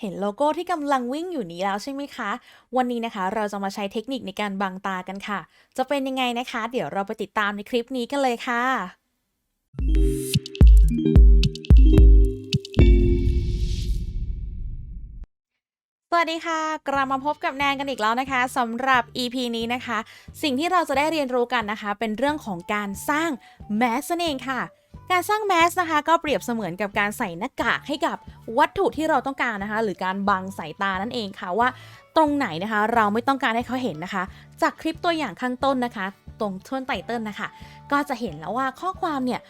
เห็นโลโก้ที่กำลังวิ่งอยู่นี้แล้วใช่ไหมคะ วันนี้นะคะเราจะมาใช้เทคนิคในการบังตากันค่ะ จะเป็นยังไงนะคะ เดี๋ยวเราไปติดตามในคลิปนี้กันเลยค่ะ สวัสดีค่ะ กลับมาพบกับแนนกันอีกแล้วนะคะสำหรับ EP นี้นะคะ สิ่งที่เราจะได้เรียนรู้กันนะคะ เป็นเรื่องของการสร้างแมสนั่นงค่ะ การสร้างแมสนะคะก็เปรียบเสมือนกับการใส่หน้ากากให้กับวัตถุที่เราต้องการนะคะ หรือการบังสายตานั่นเองค่ะว่า ตรงไหนนะคะ เราไม่ต้องการให้เขาเห็นนะคะ จากคลิปตัวอย่างข้างต้นนะคะ ตรงช่วงไตเติลนะคะ ก็จะเห็นแล้วว่าข้อความเนี่ย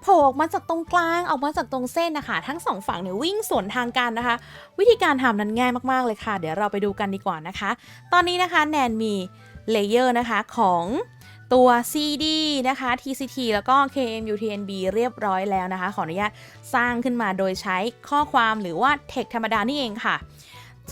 โผล่ออกมาจากตรงกลางออกมาจากตรงเส้นนะคะ ทั้งสองฝั่งเนี่ยวิ่งสวนทางกันนะคะ วิธีการทำนั้นง่ายมากๆเลยค่ะ เดี๋ยวเราไปดูกันดีกว่านะคะ ตอนนี้นะคะแนนมีเลเยอร์นะคะของ ตัว CD นะคะ TCT แล้วก็ KMUTNB เรียบร้อยแล้วนะคะ ขออนุญาตสร้างขึ้นมาโดยใช้ข้อความหรือว่า text ธรรมดานี่เองค่ะ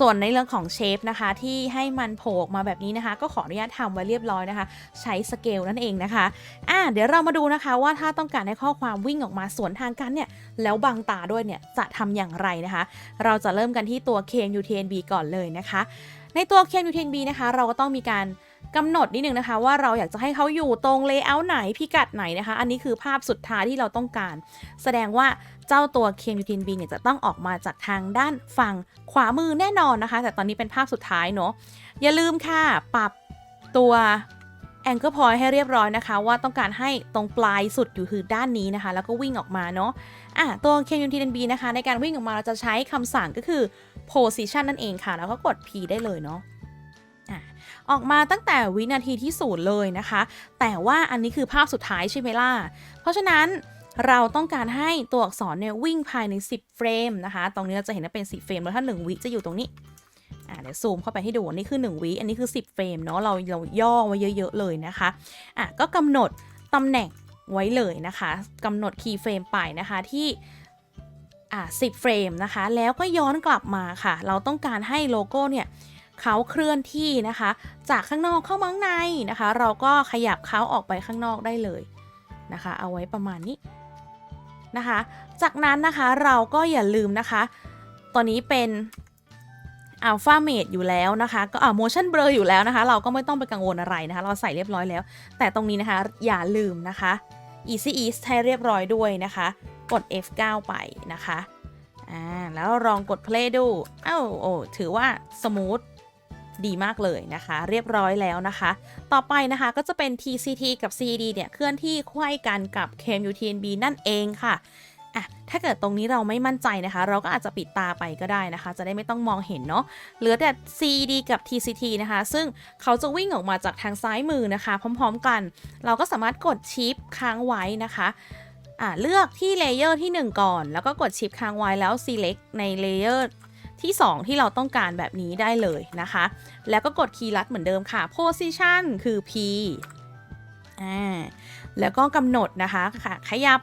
ส่วนในเรื่องของเชฟนะคะที่ให้มันโผล่ออกมาแบบนี้นะคะ ก็ขออนุญาตทำไว้เรียบร้อยนะคะ ใช้สเกลนั่นเองนะคะอ่าเดี๋ยวเรามาดูนะคะว่าถ้าต้องการให้ข้อความวิ่งออกมาสวนทางกันเนี่ย แล้วบังตาด้วยเนี่ยจะทำอย่างไรนะคะ เราจะเริ่มกันที่ตัว KMUTNB ก่อนเลยนะคะ ในตัว KMUTNB นะคะ เราก็ต้องมีการ กำหนดนิดนึงนะคะ ว่าเราอยากจะให้เขาอยู่ตรงเลเยอร์ไหนพิกัดไหนนะคะ อันนี้คือภาพสุดท้ายที่เราต้องการ แสดงว่าเจ้าตัว KMUTNB เนี่ยจะต้องออกมาจากทางด้านฝั่งขวามือแน่นอนนะคะ แต่ตอนนี้เป็นภาพสุดท้ายเนาะอย่าลืมค่ะ ปรับตัว Anchor Point ให้เรียบร้อยนะคะ ว่าต้องการให้ตรงปลายสุดอยู่คือด้านนี้นะคะ แล้วก็วิ่งออกมาเนาะอะตัว KMUTNB นะคะ ในการวิ่งออกมาเราจะใช้คำสั่งก็คือ position นั่นเองค่ะ แล้วก็กด P ได้เลยเนาะ ออกมาตั้งแต่วินาทีที่ศูนย์เลยนะคะ แต่ว่าอันนี้คือภาพสุดท้ายใช่ไหมล่ะ เพราะฉะนั้นเราต้องการให้ตัวอักษรเนี่ยวิ่งภายใน 10 เฟรมนะคะ ตรงนี้เราจะเห็นว่าเป็น 10 เฟรม แล้วถ้า 1 วิจะอยู่ตรงนี้อ่าเดี๋ยวซูมเข้าไปให้ดู นี่คือ 1 วิ อันนี้คือ 10 เฟรมเนาะ เราเราย่อไว้เยอะ ๆ เลยนะคะอะก็กำหนดตำแหน่งไว้เลยนะคะกำหนดคีย์เฟรมไปนะคะที่อ่า10 เฟรมนะคะ แล้วก็ย้อนกลับมาค่ะ เราต้องการให้โลโก้เนี่ย เขาเคลื่อนที่นะคะ จากข้างนอกเข้ามาข้างในนะคะ เราก็ขยับเขาออกไปข้างนอกได้เลยนะคะ เอาไว้ประมาณนี้นะคะ จากนั้นนะคะเราก็อย่าลืมนะคะ ตอนนี้เป็นอัลฟาเมดอยู่แล้วนะคะก็อ่า motion blur อยู่แล้วนะคะ เราก็ไม่ต้องไปกังวลอะไรนะคะ เราใส่เรียบร้อยแล้ว แต่ตรงนี้นะคะอย่าลืมนะคะ easy ease ให้เรียบร้อยด้วยนะคะ กด F9 ไปนะคะอ่าแล้วลองกด play ดูอ้าวโอ้ถือว่า smooth ดีมากเลยนะคะ เรียบร้อยแล้วนะคะ ต่อไปนะคะก็จะเป็น TCT กับ CD เนี่ยเคลื่อนที่ไขว้กันกับ KMUTNB นั่นเองค่ะอะถ้าเกิดตรงนี้เราไม่มั่นใจนะคะ เราก็อาจจะปิดตาไปก็ได้นะคะ จะได้ไม่ต้องมองเห็นเนาะเหลือแต่ CD กับ TCT นะคะ ซึ่งเขาจะวิ่งออกมาจากทางซ้ายมือนะคะ พร้อม ๆ กัน เราก็สามารถกดชิปค้างไว้นะคะอ่าเลือกที่เลเยอร์ที่ 1 ก่อน แล้วก็กดชิปค้างไว้แล้ว select ในเลเยอร์ ที่ 2 ที่เราต้องการแบบนี้ได้เลยนะคะ แล้วก็กดคีย์ลัดเหมือนเดิมค่ะ position คือ P อ่าแล้วก็กำหนดนะคะค่ะขยับ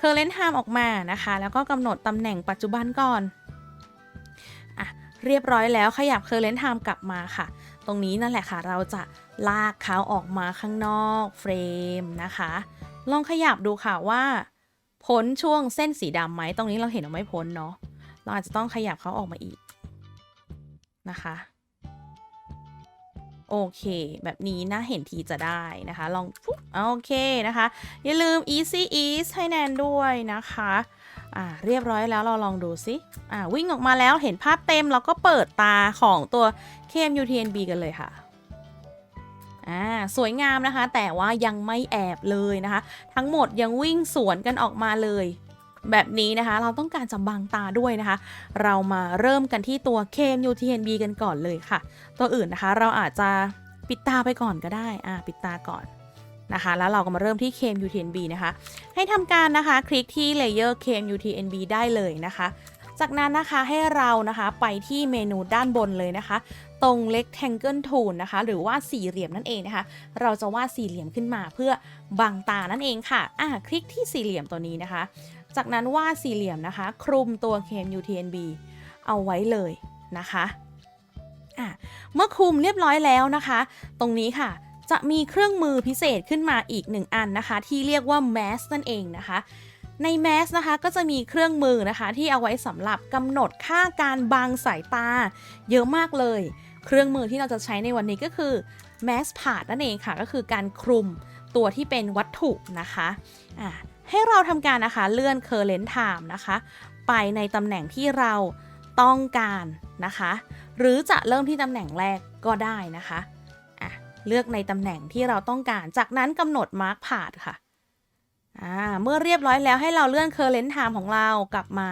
current time ออกมานะคะ แล้วก็กำหนดตำแหน่งปัจจุบันก่อนอะเรียบร้อยแล้วขยับ current time กลับมาค่ะ ตรงนี้นั่นแหละค่ะ เราจะลากเขาออกมาข้างนอกเฟรมนะคะ ลองขยับดูค่ะว่า พ้นช่วงเส้นสีดำไหมตรงนี้เราเห็นว่าไม่พ้นเนาะ เราอาจจะต้องขยับเขาออกมาอีกนะคะ โอเค แบบนี้นะเห็นทีจะได้นะคะ ลองปุ๊บโอเคนะคะ อย่าลืม easy ease ให้แนนด้วยนะคะอ่าเรียบร้อยแล้วเราลองดูซิอ่าวิ่งออกมาแล้วเห็นภาพเต็มเราก็เปิดตาของตัว KMUTNB กันเลยค่ะอ่าสวยงามนะคะ แต่ว่ายังไม่แอบเลยนะคะ ทั้งหมดยังวิ่งสวนกันออกมาเลย แบบนี้นะคะ เราต้องการจะบังตาด้วยนะคะ เรามาเริ่มกันที่ตัว KMUTNB กันก่อนเลยค่ะ ตัวอื่นนะคะเราอาจจะปิดตาไปก่อนก็ได้อ่าปิดตาก่อนนะคะ แล้วเราก็มาเริ่มที่ KMUTNB นะคะ ให้ทำการนะคะคลิกที่ Layer KMUTNB ได้เลยนะคะจากนั้นนะคะให้เรานะคะไปที่เมนูด้านบนเลยนะคะ ตรง rectangle tool นะคะ หรือว่าสี่เหลี่ยมนั่นเองนะคะ เราจะวาดสี่เหลี่ยมขึ้นมาเพื่อบังตานั่นเองค่ะอ่าคลิกที่สี่เหลี่ยมตัวนี้นะคะ จากนั้นวาดสี่เหลี่ยมนะคะ คลุมตัว KMUTNB เอาไว้เลยนะคะะเมื่อคลุมเรียบร้อยแล้วนะคะ ตรงนี้ค่ะจะมีเครื่องมือพิเศษขึ้นมาอีกหนึ่งอันนะคะ ที่เรียกว่า mask นั่นเองนะคะ ใน Mass นะคะก็จะมีเครื่องมือนะคะที่เอาไว้สำหรับกำหนดค่าการบังสายตา เยอะมากเลย เครื่องมือที่เราจะใช้ในวันนี้ก็คือ Mass Part นั่นเองค่ะ ก็คือการคลุมตัวที่เป็นวัตถุนะคะอะ ให้เราทำการนะคะเลื่อน Current Time นะคะ ไปในตำแหน่งที่เราต้องการนะคะ หรือจะเริ่มที่ตำแหน่งแรกก็ได้นะคะอะเลือกในตำแหน่งที่เราต้องการ จากนั้นกำหนด Mark Part ค่ะเมื่อเรียบร้อยแล้วให้เราเลื่อน Current Time ของเรากลับมา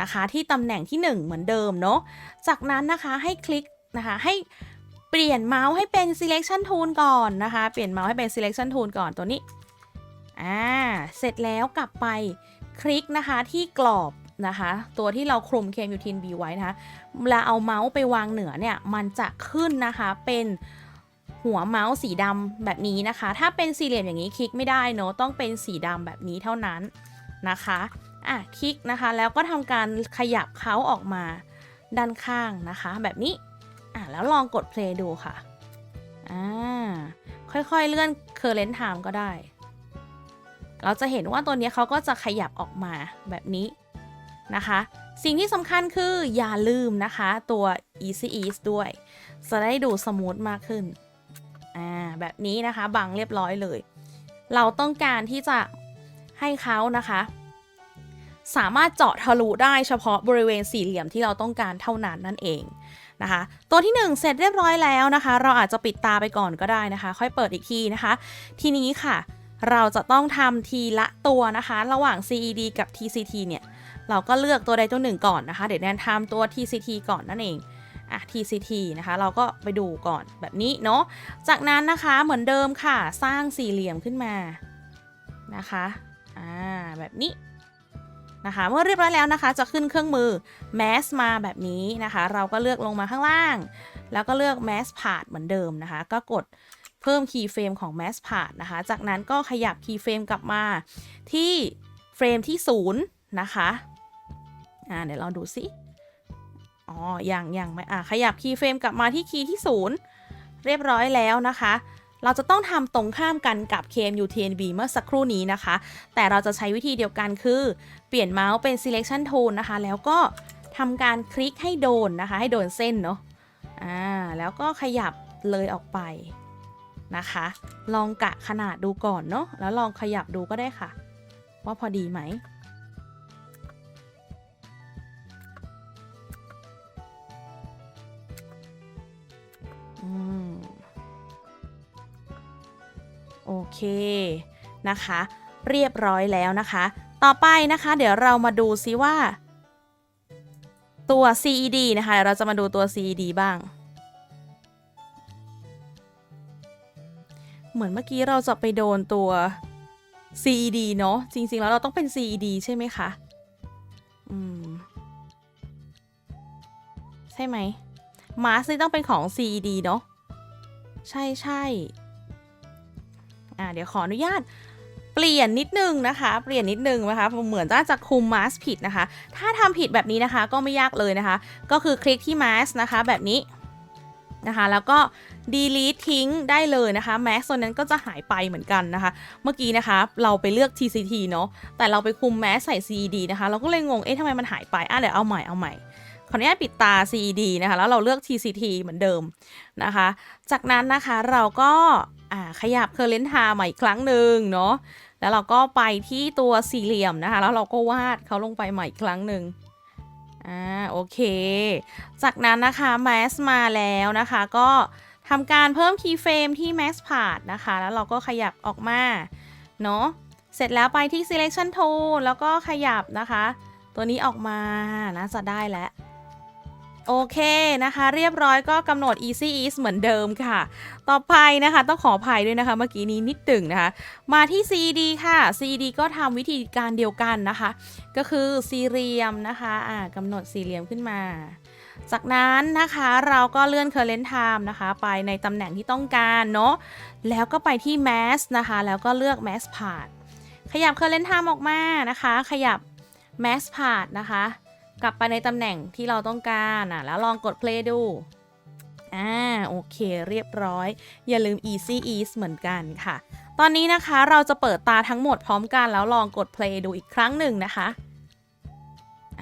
นะคะ ที่ตำแหน่งที่ 1 เหมือนเดิมเนาะ จากนั้นนะคะให้คลิกนะคะให้เปลี่ยนเมาส์ให้เป็น selection tool ก่อนนะคะ เปลี่ยนเมาส์ให้เป็น selection tool ก่อนตัวนี้ อ่า เสร็จแล้วกลับไปคลิกนะคะที่กรอบนะคะ ตัวที่เราคลุมเคมยูทินบีไว้นะคะเวลาเอาเมาส์ไปวางเหนือเนี่ย มันจะขึ้นนะคะเป็นหัวเมาส์สีดำแบบนี้นะคะ ถ้าเป็นสี่เหลี่ยมอย่างนี้คลิกไม่ได้เนอะต้องเป็นสีดำแบบนี้เท่านั้นนะคะอะคลิกนะคะ แล้วก็ทำการขยับเขาออกมาด้านข้างนะคะ แบบนี้อะแล้วลองกด play ดูค่ะอ่าค่อยๆเลื่อน current time ก็ได้ เราจะเห็นว่าตัวนี้เขาก็จะขยับออกมาแบบนี้นะคะ สิ่งที่สำคัญคืออย่าลืมนะคะตัว easy ease ด้วย จะได้ดูสมูทมากขึ้น อ่า แบบนี้นะคะบังเรียบร้อยเลย เราต้องการที่จะให้เขานะคะ สามารถเจาะทะลุได้เฉพาะบริเวณสี่เหลี่ยมที่เราต้องการเท่านั้นนั่นเองนะคะ ตัวที่ 1 เสร็จเรียบร้อยแล้วนะคะ เราอาจจะปิดตาไปก่อนก็ได้นะคะ ค่อยเปิดอีกทีนะคะ ทีนี้ค่ะ เราจะต้องทำทีละตัวนะคะ ระหว่าง CED กับ TCT เนี่ย เราก็เลือกตัวใดตัวหนึ่งก่อนนะคะ เดี๋ยวแนนทำตัว TCT ก่อนนั่นเองอะ TCT นะคะ เราก็ไปดูก่อนแบบนี้เนาะ จากนั้นนะคะเหมือนเดิมค่ะ สร้างสี่เหลี่ยมขึ้นมานะคะ อ่า แบบนี้นะคะ เมื่อเรียบร้อยแล้วนะคะ จะขึ้นเครื่องมือ Mass มาแบบนี้นะคะ เราก็เลือกลงมาข้างล่าง แล้วก็เลือก Mass Part เหมือนเดิมนะคะ ก็กด เพิ่ม Keyframe ของ Mass Part นะคะ จากนั้นก็ขยับ Keyframe กลับมาที่เฟรมที่ 0 นะคะอ่าเดี๋ยวเราดูสิอ๋อยังยังไม่อ่าขยับคีย์เฟรมกลับมาที่คีย์ที่ 0 เรียบร้อยแล้วนะคะเราจะต้องทำตรงข้ามกันกับ KMU TNB เมื่อสักครู่นี้นะคะ แต่เราจะใช้วิธีเดียวกันคือ เปลี่ยนเมาส์เป็น selection tool นะคะ แล้วก็ทำการคลิกให้โดนนะคะ ให้โดนเส้นเนาะ อ่า แล้วก็ขยับเลยออกไป นะคะ ลองกะขนาดดูก่อนเนาะแล้วลองขยับดูก็ได้ค่ะ ว่าพอดีไหมโอเคนะคะ เรียบร้อยแล้วนะคะ ต่อไปนะคะ เดี๋ยวเรามาดูซิว่า ตัว CED นะคะเดี๋ยวเราจะมาดูตัว CED บ้าง เหมือนเมื่อกี้เราจะไปโดนตัว CED เนาะจริง ๆ แล้วเราต้องเป็น CED ใช่ไหมคะ อืม ใช่ไหมมาสนี่ต้องเป็นของ CED เนาะใช่ใช่อ่าเดี๋ยวขออนุญาตเปลี่ยนนิดนึงนะคะ เปลี่ยนนิดนึงนะคะ เหมือนว่าจะคุมมาสผิดนะคะ ถ้าทำผิดแบบนี้นะคะก็ไม่ยากเลยนะคะ ก็คือคลิกที่มาสนะคะแบบนี้นะคะ แล้วก็ delete ทิ้งได้เลยนะคะแมสโซนนั้นก็จะหายไปเหมือนกันนะคะ เมื่อกี้นะคะเราไปเลือก TCT เนาะแต่เราไปคุมแมสใส่ CED นะคะ เราก็เลยงงเอ๊ะทำไมมันหายไปอะเดี๋ยวเอาใหม่เอาใหม่ขออนุญาตปิดตา CED นะคะ แล้วเราเลือก TCT เหมือนเดิมนะคะ จากนั้นนะคะเราก็ขยับ current time มาอีกครั้งหนึ่งเนาะ แล้วเราก็ไปที่ตัวสี่เหลี่ยมนะคะ แล้วเราก็วาดเขาลงไปใหม่อีกครั้งหนึ่งอ่าโอเค จากนั้นนะคะ mask มาแล้วนะคะก็ ทำการเพิ่ม keyframe ที่ mask part นะคะ แล้วเราก็ขยับออกมาเนาะ เสร็จแล้วไปที่ selection tool แล้วก็ขยับนะคะ ตัวนี้ออกมาน่าจะได้แล้ว โอเคนะคะ เรียบร้อยก็กำหนด easy ease เหมือนเดิมค่ะ ต่อไปนะคะ ต้องขออภัยด้วยนะคะ เมื่อกี้นี้นิดตึงนะคะ มาที่ CD ค่ะ CD ก็ทำวิธีการเดียวกันนะคะ ก็คือสี่เหลี่ยมนะคะอ่ากำหนดสี่เหลี่ยมขึ้นมา จากนั้นนะคะเราก็เลื่อน current time นะคะ ไปในตำแหน่งที่ต้องการเนาะแล้วก็ไปที่ mass นะคะ แล้วก็เลือก mass part ขยับ current time ออกมานะคะ ขยับ mass part นะคะ กลับไปในตำแหน่งที่เราต้องการอะแล้วลองกด play ดูอ่าโอเคเรียบร้อย อย่าลืม easy ease เหมือนกันค่ะ ตอนนี้นะคะเราจะเปิดตาทั้งหมดพร้อมกัน แล้วลองกด play ดูอีกครั้งหนึ่งนะคะ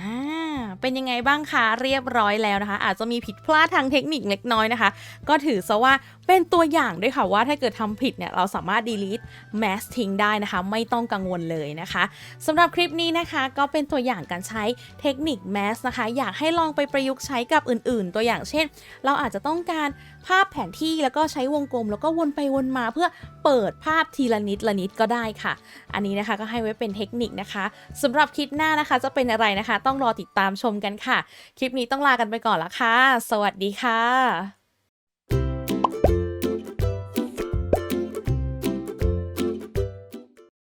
อ่า เป็นยังไงบ้างคะเรียบร้อยแล้วนะคะ อาจจะมีผิดพลาดทางเทคนิคเล็กน้อยนะคะ ก็ถือซะว่าเป็นตัวอย่างด้วยค่ะว่าถ้าเกิดทำผิดเนี่ยเราสามารถ delete mask ทิ้งได้นะคะ ไม่ต้องกังวลเลยนะคะสำหรับคลิปนี้นะคะ ก็เป็นตัวอย่างการใช้เทคนิค mask นะคะ อยากให้ลองไปประยุกต์ใช้กับอื่น ๆ ตัวอย่างเช่น เราอาจจะต้องการภาพแผนที่แล้วก็ใช้วงกลม แล้วก็วนไปวนมาเพื่อเปิดภาพทีละนิดละนิดก็ได้ค่ะ อันนี้นะคะก็ให้ไว้เป็นเทคนิคนะคะสำหรับคลิปหน้านะคะ จะเป็นอะไรนะคะ ต้องรอติดตามชมกันค่ะ คลิปนี้ต้องลากันไปก่อนละค่ะ สวัสดีค่ะ